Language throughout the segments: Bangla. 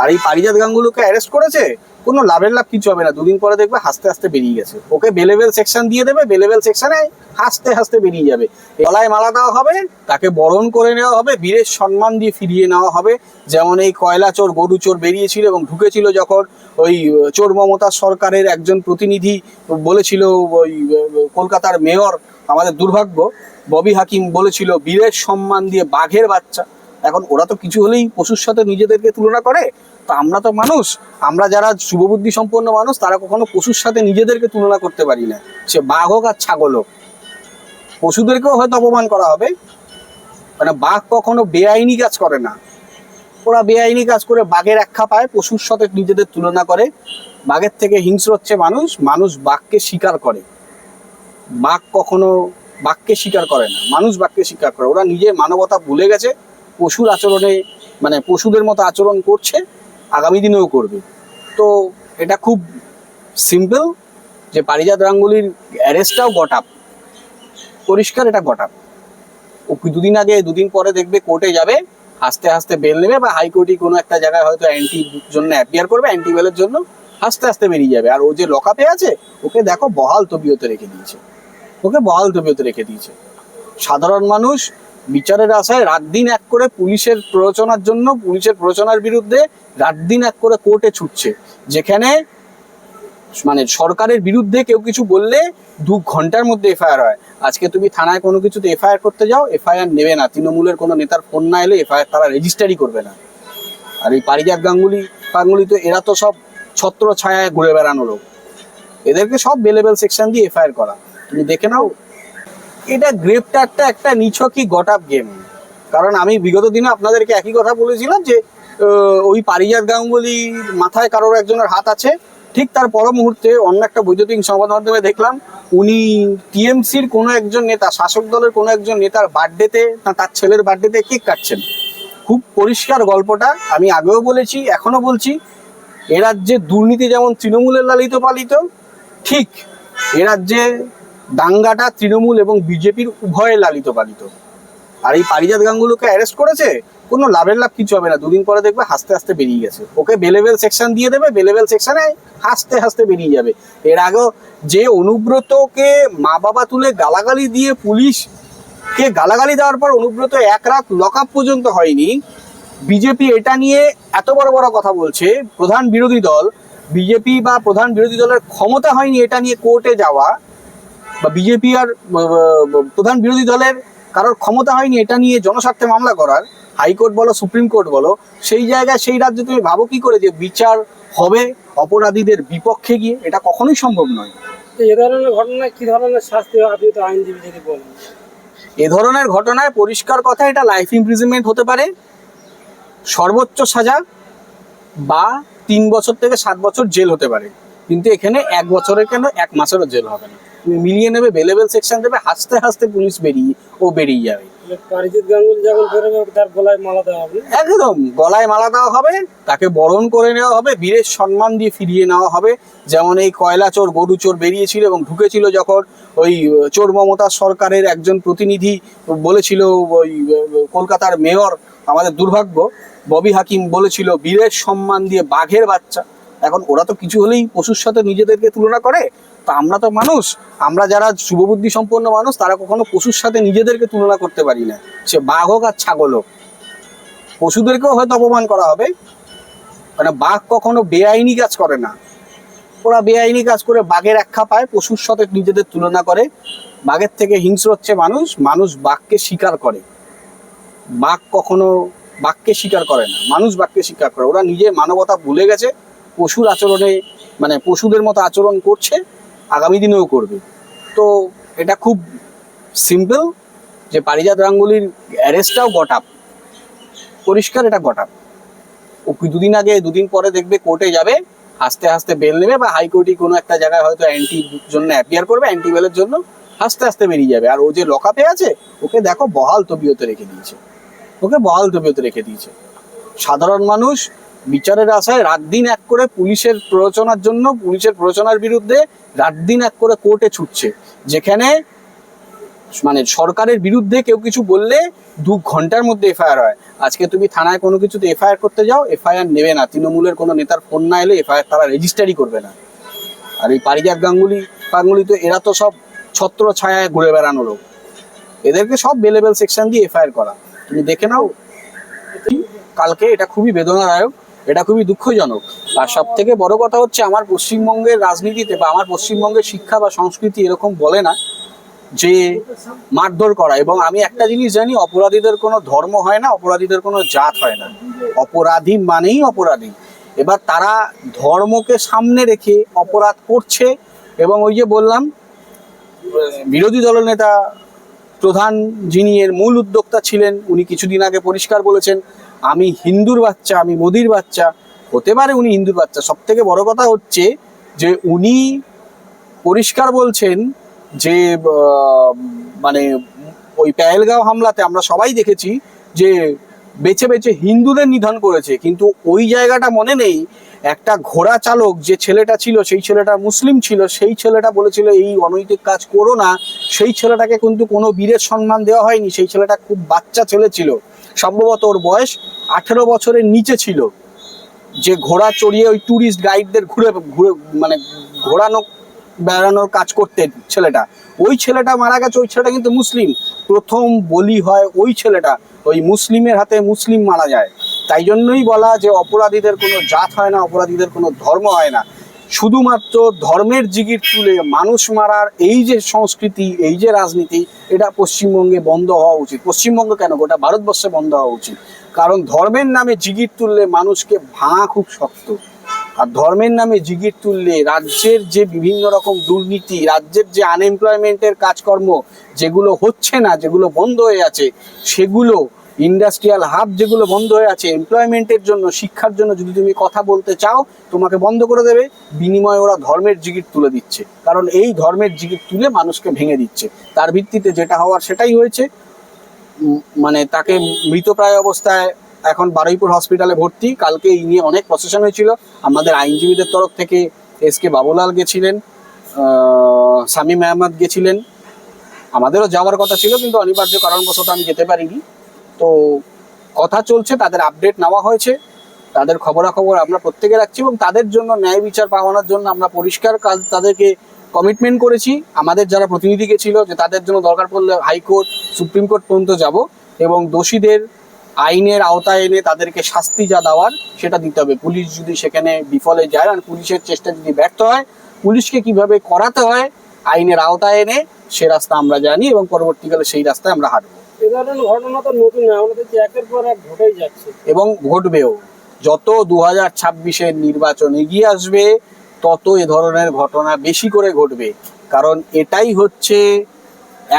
আর এই পারিজাত গাঙ্গুলিকে অ্যারেস্ট করেছে? কোনো লাভের লাভ কিছু হবে না। দুদিন পরে দেখবে হাসতে হাসতে বেরিয়ে গেছে। ওকে বেলেবেল সেকশন দিয়ে দেবে বেলেবেল সেকশনে হাসতে হাসতে বেরিয়ে যাবে। গলায় মালা দেওয়া হবে, তাকে বরণ করে নেওয়া হবে, বীরের সম্মান দিয়ে ফিরিয়ে নেওয়া হবে। যেমন এই কয়লা চোর, গরু চোর বেরিয়েছিল এবং ঢুকেছিল যখন ওই চোর মমতা সরকারের একজন প্রতিনিধি বলেছিল, ওই কলকাতার মেয়র, আমাদের দুর্ভাগ্য, ববি হাকিম বলেছিল, বীরের সম্মান দিয়ে বাঘের বাচ্চা। এখন ওরা তো কিছু হলেই পশুর সাথে নিজেদেরকে তুলনা করে, তো আমরা তো মানুষ, আমরা যারা শুভবুদ্ধি সম্পন্ন মানুষ, তারা কখনো পশুর সাথে নিজেদেরকে তুলনা করতে পারি না। সে বাঘ হোক আর ছাগল হোক। পশুদেরকেও হয়তো অপমান করা হবে মানে বাঘ কখনো বেআইনি কাজ করে না। ওরা বেআইনি কাজ করে বাঘের একখা পায় পশুর সাথে নিজেদের তুলনা করে। বাঘের থেকে হিংস্র হচ্ছে মানুষ মানুষ বাঘকে স্বীকার করে। বাঘ কখনো বাঘকে স্বীকার করে না, মানুষ বাঘকে স্বীকার করে। ওরা নিজের মানবতা ভুলে গেছে পশুর আচরণে মানে পশুদের মতো আচরণ করছে, আগামী দিনেও করবে। তো এটা খুব সিম্পল যে পারিজাত গাঙ্গুলির অ্যারেস্টটাও গটাপ পরিষ্কার এটা গটাপ ও দুদিন আগে, দুদিন পরে দেখবে কোর্টে যাবে, হাসতে হাসতে বেল নেবে বা হাইকোর্টে কোনো একটা জায়গায় হয়তো অ্যান্টি জন্য অ্যাপিয়ার করবে অ্যান্টি বেলের জন্য হাসতে হাসতে বেরিয়ে যাবে। আর ও যে লকআপে আছে, ওকে দেখো বহাল তবিয়তে রেখে দিয়েছে। ওকে বহাল তবিয়তে রেখে দিয়েছে। সাধারণ মানুষ বিচারের আশায় রাত দিন এক করে পুলিশের প্ররোচনার জন্য, পুলিশের প্ররোচনার বিরুদ্ধে রাত দিন এক করে কোর্টে ছুটছে। যেখানে মানে সরকারের বিরুদ্ধে কেউ কিছু বললে দু ঘণ্টার মধ্যে এফআইআর হয়। আজকে তুমি থানায় কোনো কিছুতে এফআইআর করতে যাও, এফআইআর নেবে না। তৃণমূলের কোনো নেতার ফোন না এলে এফআইআর তারা রেজিস্টারই করবে না। আর এই পারিজাত গাঙ্গুলি গাঙ্গুলি তো এরা তো সব ছত্র ছায়ায় ঘুরে বেড়ানো লোক। এদেরকে সব বেলেবেল সেকশন দিয়ে এফআইআর করা। তুমি দেখে নাও এটা গ্রেপ্তারটা একটা নিছকই গটাপ গেম কারণ আমি বিগত দিনে আপনাদেরকে একই কথা বলেছিলাম যে ওই পারিজাত গাঙ্গুলির মাথায় কারোর একজনের হাত আছে। ঠিক তার পর মুহূর্তে অন্য একটা বৈদ্যুতিক সংবাদ মাধ্যমে দেখলাম, উনি টিএমসির কোনো একজন নেতা, শাসক দলের কোনো একজন নেতার বার্থডেতে, না, তার ছেলের বার্থডেতে কেক কাটছেন। খুব পরিষ্কার গল্পটা আমি আগেও বলেছি এখনও বলছি। এ রাজ্যে দুর্নীতি যেমন তৃণমূলের লালিত পালিত, ঠিক এ রাজ্যে দাঙ্গাটা তৃণমূল এবং বিজেপির উভয়ে লালিত পালিত। আর এই পারিজাত গাঙ্গুলিকে অ্যারেস্ট করেছে, কোনো লাভের লাভ কিছু হবে না। দুদিন পরে দেখবে হাসতে হাসতে বেরিয়ে গেছে। ওকে বেলেবেল সেকশন দিয়ে দেবে, বেলেবেল সেকশনে হাসতে হাসতে বেরিয়ে যাবে। এর আগেও যে অনুব্রতকে মা বাবা তুলে গালাগালি দিয়ে পুলিশ কে গালাগালি দেওয়ার পর অনুব্রত এক রাত লকআপ পর্যন্ত হয়নি। বিজেপি এটা নিয়ে এত বড় বড় কথা বলছে। প্রধান বিরোধী দল, বিজেপি বা প্রধান বিরোধী দলের ক্ষমতা হয়নি এটা নিয়ে কোর্টে যাওয়া। বা বিজেপি আর প্রধান বিরোধী দলের কারোর ক্ষমতা হয়নি এটা নিয়ে জনস্বার্থে মামলা করার হাইকোর্ট বলো সুপ্রিম কোর্ট বলো সেই জায়গায় সেই রাজ্যে তুমি ভাবো কি করে যে বিচার হবে অপরাধীদের বিপক্ষে গিয়ে? এটা কখনোই সম্ভব নয়। এ ধরনের ঘটনায় কি ধরনের শাস্তি আপনি তো আইনজীবী যদি বলেন। এ ধরনের ঘটনায় পরিষ্কার কথা এটা লাইফ ইমপ্রিজনমেন্ট হতে পারে। সর্বোচ্চ সাজা বা তিন বছর থেকে সাত বছর জেল হতে পারে। কিন্তু এখানে এক বছরের কেন? এক মাসেরও জেল হবে না। তুমি মিলিয়ে নেবে বেলেবেল সেকশন দেবে হাসতে হাসতে পুলিশ বেরিয়ে ও বেরিয়ে যাবে। একদম গলায় মালা দেওয়া হবে তাকে বরণ করে নেওয়া হবে বীরের সম্মান দিয়ে ফিরিয়ে নেওয়া হবে। যেমন এই কয়লা চোর গরু চোর বেরিয়েছিল এবং ঢুকেছিল যখন ওই চোর মমতা সরকারের একজন প্রতিনিধি বলেছিল ওই কলকাতার মেয়র আমাদের দুর্ভাগ্য ববি হাকিম বলেছিল বীরের সম্মান দিয়ে বাঘের বাচ্চা। এখন ওরা তো কিছু হলেই পশুর সাথে নিজেদেরকে তুলনা করে। তা আমরা তো মানুষ, আমরা যারা শুভবুদ্ধি সম্পন্ন মানুষ, তারা কখনো পশুর সাথে নিজেদেরকে তুলনা করতে পারি না। সে বাঘ হোক আর ছাগল হোক। পশুদেরকেও হয়তো অপমান করা হবে। মানে বাঘ কখনো বেআইনি কাজ করে না। ওরা বেআইনি কাজ করে বাঘের একখা পায়, পশুর সাথে নিজেদের তুলনা করে। বাঘের থেকে হিংস্র হচ্ছে মানুষ মানুষ বাঘকে স্বীকার করে। বাঘ কখনো বাঘকে স্বীকার করে না, মানুষ বাঘকে স্বীকার করে। ওরা নিজে মানবতা ভুলে গেছে পশুর আচরণে মানে পশুদের মতো আচরণ করছে, আগামী দিনেও করবে। তো এটা খুব সিম্পল যে পারিজাত গাঙ্গুলির অ্যারেস্টটাও গটাপ পরিষ্কার এটা গটাপ ও দুদিন আগে, দুদিন পরে দেখবে কোর্টে যাবে, হাসতে হাসতে বেল নেবে বা হাইকোর্টে কোনো একটা জায়গায় হয়তো অ্যান্টি জন্য অ্যাপিয়ার করবে অ্যান্টি বেলের জন্য হাসতে হাসতে বেরিয়ে যাবে। আর ও যে লকআপে আছে, ওকে দেখো বহাল তবিয়তে রেখে দিয়েছে। ওকে বহাল তবিয়তে রেখে দিয়েছে। সাধারণ মানুষ বিচারের আশায় রাত দিন এক করে পুলিশের প্ররোচনার জন্য, পুলিশের প্ররোচনার বিরুদ্ধে রাত দিন এক করে কোর্টে ছুটছে। যেখানে মানে সরকারের বিরুদ্ধে কেউ কিছু বললে দু ঘণ্টার মধ্যে এফআইআর হয়। আজকে তুমি থানায় কোনো কিছুতে এফআইআর করতে যাও, এফআইআর নেবে না। তৃণমূলের কোনো নেতার ফোন না এলে এফআইআর তারা রেজিস্টারই করবে না। আর এই পারিজাত গাঙ্গুলি গাঙ্গুলি তো এরা তো সব ছত্র ছায়ায় ঘুরে বেড়ানো লোক। এদেরকে সব বেলেবেল সেকশন দিয়ে এফআইআর করা। তুমি দেখে নাও। কালকে এটা খুবই বেদনাদায়ক। এটা খুবই দুঃখজনক। আর সব থেকে বড় কথা হচ্ছে আমার পশ্চিমবঙ্গের রাজনীতিতে বা আমার পশ্চিমবঙ্গের শিক্ষা বা সংস্কৃতি এরকম বলে না যে মারধর করা। এবং আমি একটা জিনিস জানি, অপরাধীদের কোনো ধর্ম হয় না, অপরাধীদের কোনো জাত হয় না। অপরাধী মানেই অপরাধী। এবার তারা ধর্মকে সামনে রেখে অপরাধ করছে এবং ওই যে বললাম, বিরোধী দলনেতা প্রধান যিনি এর মূল উদ্যোক্তা ছিলেন, উনি কিছুদিন আগে পরিষ্কার বলেছেন, আমি হিন্দুর বাচ্চা, আমি মোদির বাচ্চা। হতে পারে উনি হিন্দুর বাচ্চা। সব থেকে বড় কথা হচ্ছে যে উনি পরিষ্কার বলছেন যে মানে ওই প্যালগাঁও হামলাতে আমরা সবাই দেখেছি যে বেছে বেছে হিন্দুদের নিধন করেছে। কিন্তু ওই জায়গাটা মনে নেই, একটা ঘোড়া চালক যে ছেলেটা ছিল, সেই ছেলেটা মুসলিম ছিল, সেই ছেলেটা বলেছিল, এই অনৈতিক কাজ করো না। সেই ছেলেটাকে কিন্তু কোনো বীরের সম্মান দেওয়া হয়নি, সেই ছেলেটা খুব বাচ্চা ছেলে ছিল। সম্ভবত ওর বয়স আঠেরো বছরের নিচে ছিল। যে ঘোড়া চড়িয়ে ওই ট্যুরিস্ট গাইডদের ঘুরে ঘুরে মানে ঘোরানো বেড়ানোর কাজ করতে ছেলেটা। ওই ছেলেটা মারা গেছে, ওই ছেলেটা কিন্তু মুসলিম। প্রথম বলি হয় ওই ছেলেটা, ওই মুসলিমের হাতে মুসলিম মারা যায়। তাই জন্যই বলা যে অপরাধীদের কোনো জাত হয় না, অপরাধীদের কোনো ধর্ম হয় না। শুধুমাত্র ধর্মের জিগির তুলে মানুষ মারার এই যে সংস্কৃতি, এই যে রাজনীতি, এটা পশ্চিমবঙ্গে বন্ধ হওয়া উচিত। পশ্চিমবঙ্গ কেন? গোটা ভারতবর্ষে বন্ধ হওয়া উচিত। কারণ ধর্মের নামে জিগির তুললে মানুষকে ভাঙা খুব শক্ত। আর ধর্মের নামে জিগির তুললে রাজ্যের যে বিভিন্ন রকম দুর্নীতি, রাজ্যের যে আনএমপ্লয়মেন্টের কাজকর্ম যেগুলো হচ্ছে না, যেগুলো বন্ধ হয়ে আছে, সেগুলো ইন্ডাস্ট্রিয়াল হাব যেগুলো বন্ধ হয়ে আছে এমপ্লয়মেন্টের জন্য, শিক্ষার জন্য যদি তুমি কথা বলতে চাও, তোমাকে বন্ধ করে দেবে। বিনিময়ে ওরা ধর্মের জিগির তুলে দিচ্ছে। কারণ এই ধর্মের জিগির তুলে মানুষকে ভেঙে দিচ্ছে। তার ভিত্তিতে যেটা হওয়ার সেটাই হয়েছে। মানে তাকে মৃতপ্রায় অবস্থায় এখন বারুইপুর হসপিটালে ভর্তি। কালকে এই নিয়ে অনেক প্রসেশন হয়েছিল। আমাদের আইনজীবীদের তরফ থেকে এস কে বাবুলাল গেছিলেন শামীম আহমদ গেছিলেন। আমাদেরও যাওয়ার কথা ছিল, কিন্তু অনিবার্য কারণবশত আমি যেতে পারিনি। তো কথা চলছে, তাদের আপডেট নেওয়া হয়েছে। তাদের খবরাখবর আমরা প্রত্যেকে রাখছি এবং তাদের জন্য ন্যায় বিচার পাওয়ানোর জন্য আমরা পরিষ্কার কাজ তাদেরকে কমিটমেন্ট করেছি। আমাদের যারা প্রতিনিধি ছিল যে তাদের জন্য দরকার পড়লে হাইকোর্ট সুপ্রিম কোর্ট পর্যন্ত যাব এবং দোষীদের আইনের আওতায় এনে তাদেরকে শাস্তি যা দেওয়ার সেটা দিতে হবে। পুলিশ যদি সেখানে বিফলে যায় আর পুলিশের চেষ্টা যদি ব্যর্থ হয় পুলিশকে কীভাবে করাতে হয় আইনের আওতায় এনে সে রাস্তা আমরা জানি এবং পরবর্তীকালে সেই রাস্তায় আমরা হাঁটবো। ঘটনা তো নতুন নয় আমরা দেখছি একের পর এক ঘটেই যাচ্ছে। এবং ঘটবেও। যত দু হাজার ছাব্বিশের নির্বাচন এগিয়ে আসবে তত এ ধরনের ঘটনা বেশি করে ঘটবে। কারণ এটাই হচ্ছে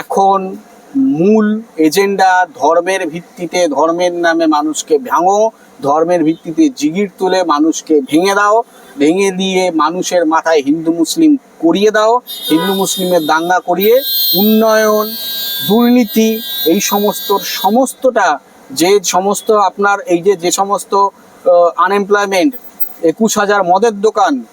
এখন মূল এজেন্ডা ধর্মের ভিত্তিতে, ধর্মের নামে মানুষকে ভাঙো, ধর্মের ভিত্তিতে জিগির তুলে মানুষকে ভেঙে দাও, ভেঙে দিয়ে মানুষের মাথায় হিন্দু মুসলিম করিয়ে দাও, হিন্দু মুসলিমের দাঙ্গা করিয়ে উন্নয়ন, দুর্নীতি, এই সমস্ত সমস্তটা, যে সমস্ত আপনার এই যে যে সমস্ত আনএমপ্লয়মেন্ট একুশ হাজার মদের দোকান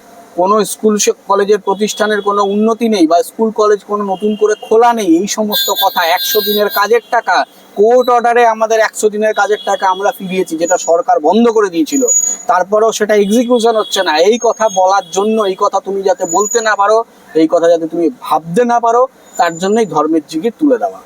কোনো স্কুল কলেজের প্রতিষ্ঠানের কোনো উন্নতি নেই বা স্কুল কলেজ কোনো নতুন করে খোলা নেই, এই সমস্ত কথা। একশো দিনের কাজের টাকা, কোর্ট অর্ডারে আমাদের একশো দিনের কাজের টাকা আমরা ফিরিয়েছি, যেটা সরকার বন্ধ করে দিয়েছিল। তারপরেও সেটা এক্সিকিউশন হচ্ছে না। এই কথা বলার জন্য, এই কথা তুমি যাতে বলতে না পারো, এই কথা যাতে তুমি ভাবতে না পারো, তার জন্যই ধর্মের জিগির তুলে দেওয়া।